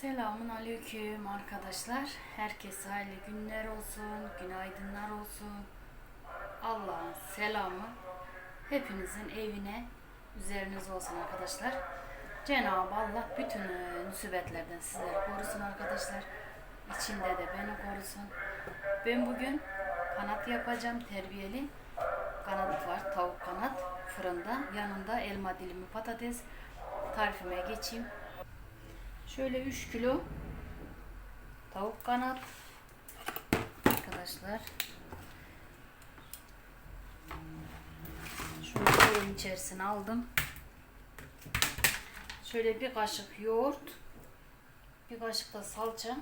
Selamun aleyküm arkadaşlar. Herkese hayırlı günler olsun, günaydınlar olsun. Allah'ın selamı hepinizin evine, üzerinize olsun arkadaşlar. Cenab-ı Allah bütün musibetlerden sizleri korusun arkadaşlar. İçinde de beni korusun. Ben bugün kanat yapacağım terbiyeli. Kanat var, tavuk kanat fırında. Yanında elma dilimi patates. Tarifime geçeyim. Şöyle 3 kilo tavuk kanat arkadaşlar. Şunu fırın içerisine aldım. Şöyle bir kaşık yoğurt, bir kaşık da salça.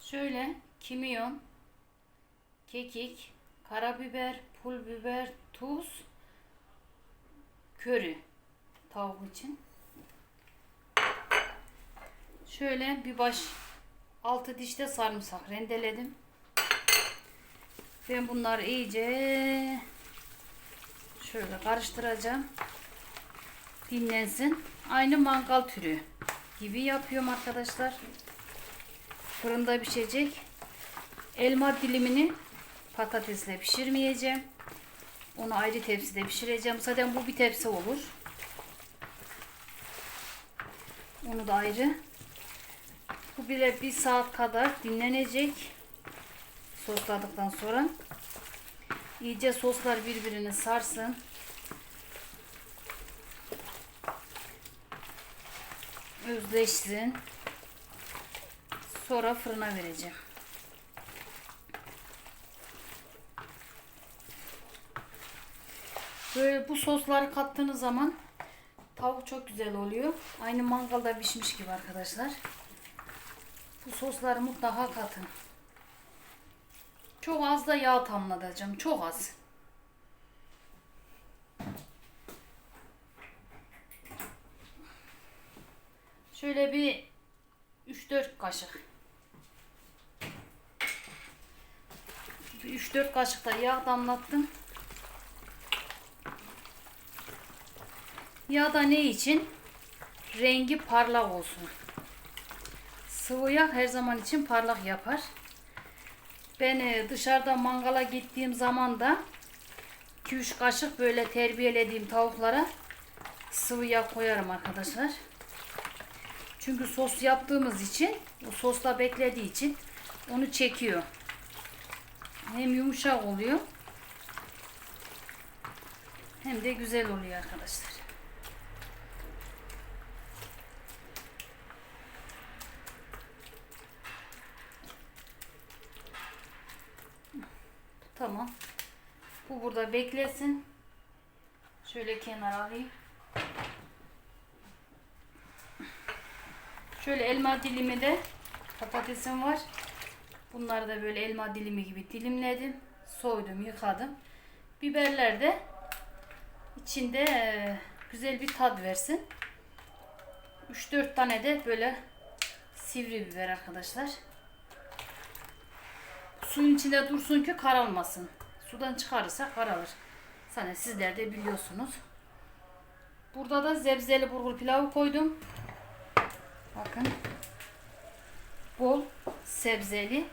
Şöyle kimyon, kekik, karabiber, pul biber, tuz, köri tavuk için. Şöyle bir baş altı dişte sarımsak rendeledim. Ben bunları iyice şöyle karıştıracağım. Dinlensin. Aynı mangal türü gibi yapıyorum arkadaşlar. Fırında pişecek. Elma dilimini patatesle pişirmeyeceğim. Onu ayrı tepside pişireceğim. Zaten bu bir tepsi olur. Onu da ayrı. Bu bile bir saat kadar dinlenecek. Sosladıktan sonra. İyice soslar birbirini sarsın. Özleşsin. Sonra fırına vereceğim. Böyle bu sosları kattığınız zaman tavuk çok güzel oluyor. Aynı mangalda pişmiş gibi arkadaşlar. Bu sosları mutlaka katın. Çok az da yağ tamlatacağım. Çok az. Şöyle bir 3-4 kaşık. Bir 3-4 kaşık da yağ damlattım. Ya da ne için? Rengi parlak olsun. Sıvı yağ her zaman için parlak yapar. Ben e, dışarıda mangala gittiğim zaman da 2-3 kaşık böyle terbiyelediğim tavuklara sıvı yağ koyarım arkadaşlar. Çünkü sos yaptığımız için, o sosla beklediği için onu çekiyor. Hem yumuşak oluyor hem de güzel oluyor arkadaşlar. Tamam. Bu burada beklesin. Şöyle kenara alayım. Şöyle elma dilimi de patatesim var. Bunları da böyle elma dilimi gibi dilimledim. Soydum, yıkadım. Biberler de içinde e, güzel bir tat versin. 3-4 tane de böyle sivri biber arkadaşlar. Suyun içinde dursun ki karalmasın. Sudan çıkarırsa karalır. Sana sizler de biliyorsunuz. Burada da zebzeli bulgur pilavı koydum. Bakın. Bol sebzeli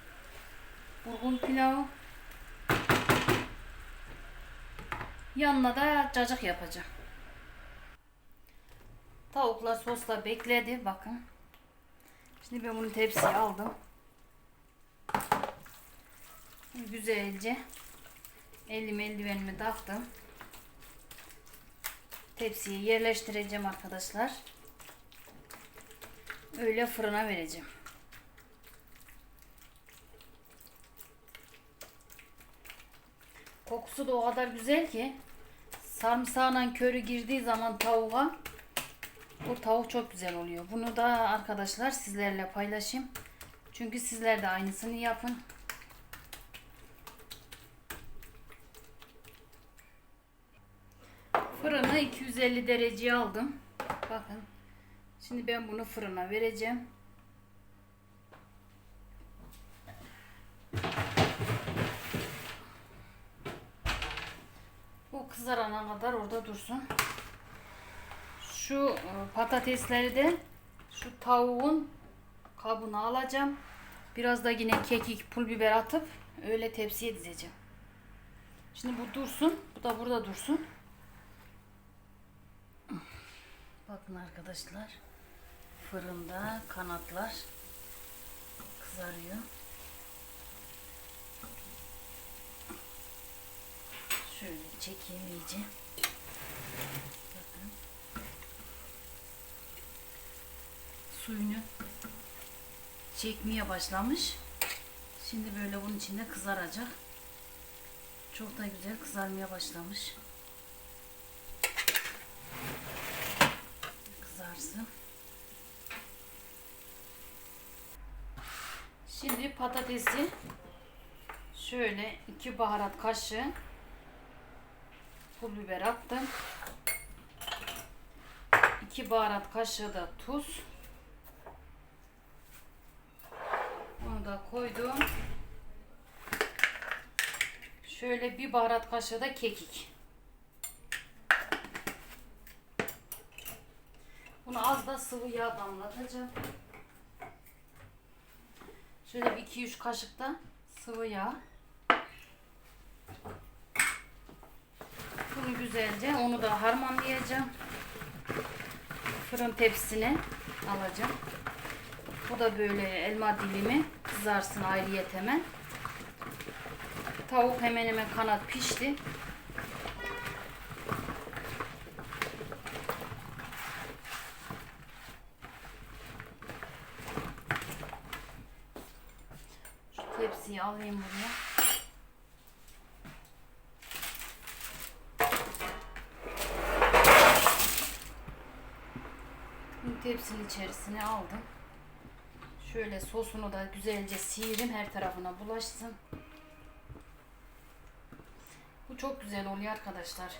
bulgur pilavı. Yanına da cacık yapacağım. Tavuklar sosla bekledi. Bakın. Şimdi ben bunu tepsiye aldım. Güzelce elim eldivenimi taktım. Tepsiye yerleştireceğim arkadaşlar. Öyle fırına vereceğim. Kokusu da o kadar güzel ki sarımsağla körü girdiği zaman tavuğa o tavuk çok güzel oluyor. Bunu da arkadaşlar sizlerle paylaşayım. Çünkü sizler de aynısını yapın. Fırını 250 dereceye aldım. Bakın. Şimdi ben bunu fırına vereceğim. Tavuk kızarana kadar orada dursun. Şu e, patatesleri de şu tavuğun kabına alacağım. Biraz da yine kekik, pul biber atıp öyle tepsiye dizeceğim. Şimdi bu dursun. Bu da burada dursun. Bakın arkadaşlar. Fırında kanatlar kızarıyor. Şöyle çekeyim iyice. Bakın. Suyunu çekmeye başlamış. Şimdi böyle bunun içinde kızaracak. Çok da güzel kızarmaya başlamış. Kızarsın. Şimdi patatesi şöyle iki baharat kaşığı pul biber attım. 2 baharat kaşığı da tuz. Onu da koydum. Şöyle bir baharat kaşığı da kekik. Bunu az da sıvı yağ damlatacağım. Şöyle bir 2-3 kaşık da sıvı yağ. Bunu güzelce onu da harmanlayacağım. Fırın tepsisine alacağım. Bu da böyle elma dilimi kızarsın ayrıyet hemen. Tavuk hemen hemen kanat pişti. Şu tepsiyi alayım. Şimdi tepsinin içerisine aldım. Şöyle sosunu da güzelce sıyırayım her tarafına bulaşsın. Bu çok güzel oluyor arkadaşlar.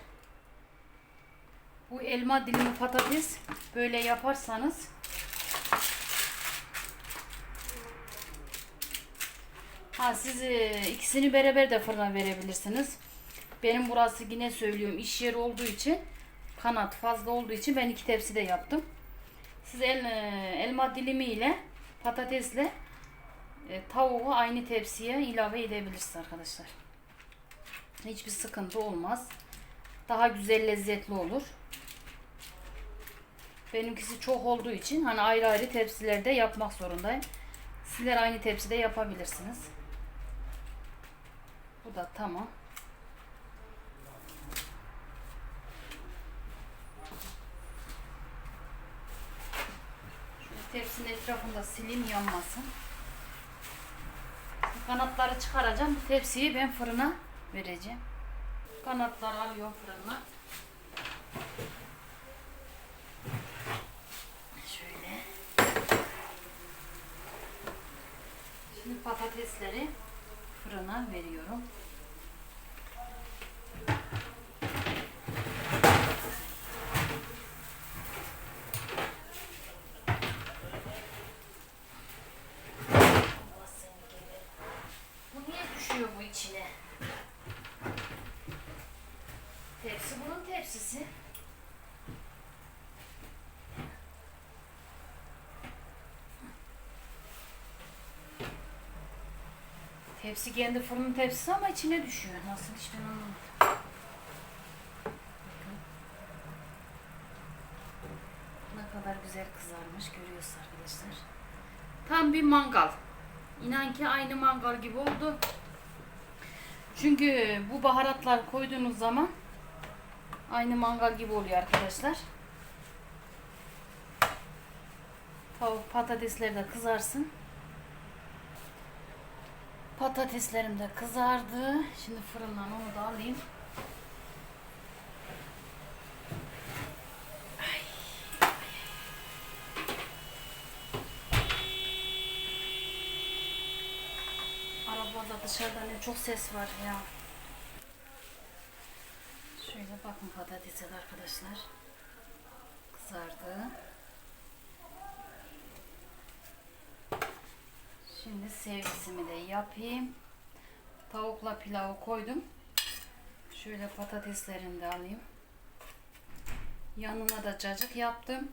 Bu elma dilimi patates böyle yaparsanız Ha siz e, ikisini beraber de fırına verebilirsiniz. Benim burası yine söylüyorum iş yeri olduğu için kanat fazla olduğu için ben iki tepsi de yaptım. Siz el, e, elma dilimi ile patatesle e, tavuğu aynı tepsiye ilave edebilirsiniz arkadaşlar. Hiçbir sıkıntı olmaz. Daha güzel lezzetli olur. Benimkisi çok olduğu için hani ayrı ayrı tepsilerde yapmak zorundayım. Sizler aynı tepside yapabilirsiniz. Bu da tamam. Şöyle tepsinin etrafında sileyim yanmasın. Kanatları çıkaracağım. Tepsiyi ben fırına vereceğim. Kanatları alıyorum fırına. Şöyle. Şimdi patatesleri fırına veriyorum. Bu niye düşüyor bu içine? Tepsi bunun tepsisi. Tepsi kendi fırının tepsisi ama içine düşüyor. Nasıl hiç ben anlamadım. Ne kadar güzel kızarmış görüyorsunuz arkadaşlar. Tam bir mangal. İnan ki aynı mangal gibi oldu. Çünkü bu baharatlar koyduğunuz zaman aynı mangal gibi oluyor arkadaşlar. Tavuk patatesleri de kızarsın. Patateslerim de kızardı. Şimdi fırından onu da alayım. Ay. Arabada dışarıda ne çok ses var ya. Şöyle bakın patatese arkadaşlar. Kızardı. Şimdi servisimi de yapayım. Tavukla pilavı koydum. Şöyle patateslerini de alayım. Yanına da cacık yaptım.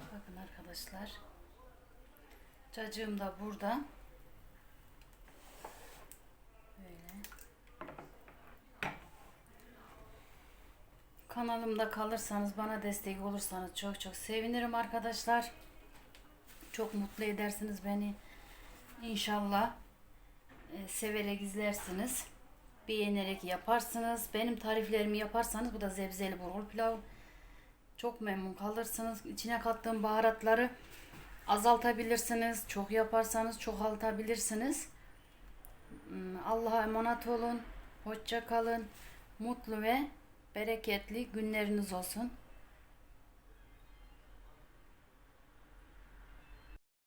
Bakın arkadaşlar. Cacığım da burada. Böyle. Kanalımda kalırsanız, bana destek olursanız çok çok sevinirim arkadaşlar. Çok mutlu edersiniz beni. İnşallah e, severek izlersiniz. Beğenerek yaparsınız. Benim tariflerimi yaparsanız bu da zebzeli bulgur pilav. Çok memnun kalırsınız. İçine kattığım baharatları azaltabilirsiniz. Çok yaparsanız çoğaltabilirsiniz. Hmm, Allah'a emanet olun. Hoşça kalın. Mutlu ve bereketli günleriniz olsun.